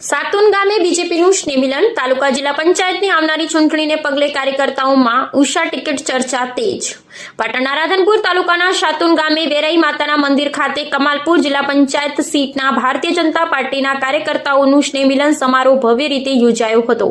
સાતુન ગામે બીજેપીનું સ્નેહમિલન. તાલુકા જિલ્લા પંચાયતની આવનારી ચૂંટણીને પગલે કાર્યકર્તાઓમાં ઉષા ટિકિટ ચર્ચા તેજ પાટણના રાધનપુર તાલુકાના શાતુન ગામે વેરાઈ માતાના મંદિર ખાતે કમાલપુર જિલ્લા પંચાયત સીટના ભારતીય જનતા પાર્ટીના કાર્યકર્તાઓનું સ્નેહમિલન સમારોહ ભવ્ય રીતે યોજાયો હતો.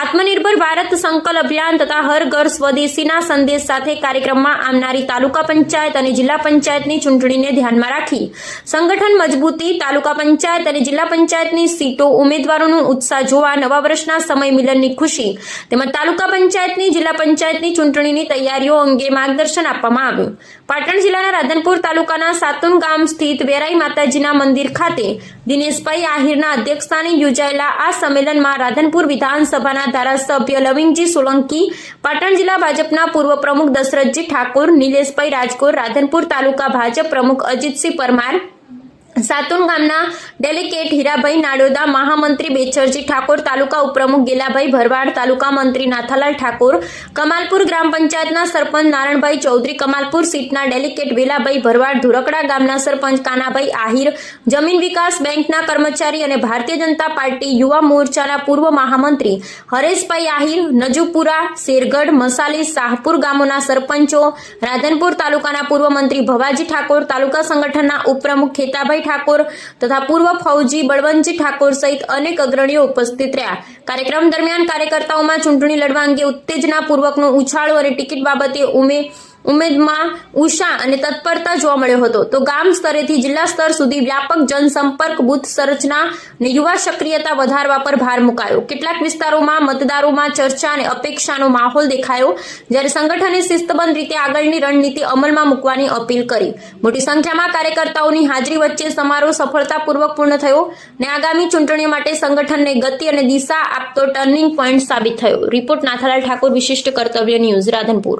આત્મનિર્ભર ભારત સંકલ્પ અભિયાન તથા હર ઘર સ્વદેશીના સંદેશ સાથે કાર્યક્રમમાં આવનારી તાલુકા પંચાયત અને જિલ્લા પંચાયતની ચૂંટણીને ધ્યાનમાં રાખી સંગઠન મજબૂતી, તાલુકા પંચાયત અને જિલ્લા પંચાયતની સીટો ઉમેદવારોનો ઉત્સાહ જોવા નવા વર્ષના સમય મિલનની ખુશી તેમજ તાલુકા પંચાયતની, જિલ્લા પંચાયતની ચૂંટણીની તૈયારીઓ અંગે માર્ગદર્શન આપવામાં આવ્યું. પાટણ જિલ્લાના રાધનપુર તાલુકાના સાતુન ગામ સ્થિત વેરાઈ માતાજીના મંદિર ખાતે દિનેશભાઈ આહિરના અધ્યક્ષસ્થાને યોજાયેલા આ સંમેલનમાં રાધનપુર વિધાનસભાના ધારાસભ્ય લવિંગજી સોલંકી, પાટણ જિલ્લા ભાજપના પૂર્વ પ્રમુખ દશરથજી ઠાકોર, નિલેશભાઈ રાજકોર રાધનપુર તાલુકા ભાજપ પ્રમુખ અજીતસિંહ પરમાર સાતુન ગામના ડેલિકેટ હીરાભાઈ નાડોદા, મહામંત્રી બેચરજી ઠાકોર, તાલુકા ઉપપ્રમુખ ગેલાભાઈ ભરવાડ, તાલુકા મંત્રી નાથાલાલ ઠાકોર, કમાલપુર ગ્રામ પંચાયતના સરપંચ નારણભાઈ ચૌધરી, કમાલપુર સીટના ડેલિકેટ વેલાભાઈ ભરવાડ, ધુરકડા ગામના સરપંચ કાનાભાઈ આહિર, જમીન વિકાસ બેંકના કર્મચારી અને ભારતીય જનતા પાર્ટી યુવા મોરચાના પૂર્વ મહામંત્રી હરેશભાઈ આહિર, નજુપુરા, શેરગઢ, મસાલી, શાહપુર ગામોના સરપંચો, રાધનપુર તાલુકાના પૂર્વ મંત્રી ભવાજી ઠાકોર, તાલુકા સંગઠનના ઉપપ્રમુખ ખેતાભાઈ ઠાકોર તથા પૂર્વ ફૌજી બળવંતજી ઠાકોર સહિત અનેક અગ્રણીઓ ઉપસ્થિત રહ્યા. કાર્યક્રમ દરમિયાન કાર્યકર્તાઓમાં ચૂંટણી લડવા અંગે ઉત્તેજના પૂર્વકનો ઉછાળો અને ટિકિટ બાબતે ઉમે ઉમેદમાં ઉષા અને તત્પરતા જોવા મળ્યો હતો. તો ગામ સ્તરેથી જિલ્લા સ્તર સુધી વ્યાપક જનસંપર્ક બુથ સંરચના અને યુવા સક્રિયતા વધારવા પર ભાર મુકાયો. કેટલાક વિસ્તારોમાં મતદારોમાં ચર્ચા અને અપેક્ષાનો માહોલ દેખાયો, જ્યારે સંગઠને શિસ્તબંધ રીતે આગળની રણનીતિ અમલમાં મૂકવાની અપીલ કરી. મોટી સંખ્યામાં કાર્યકર્તાઓની હાજરી વચ્ચે સમારોહ સફળતાપૂર્વક પૂર્ણ થયો અને આગામી ચૂંટણીઓ માટે સંગઠનને ગતિ અને દિશા આપતો ટર્નિંગ પોઈન્ટ સાબિત થયો. રિપોર્ટ નાથાલાલ ઠાકોર, વિશિષ્ટ કર્તવ્ય ન્યૂઝ રાધનપુર.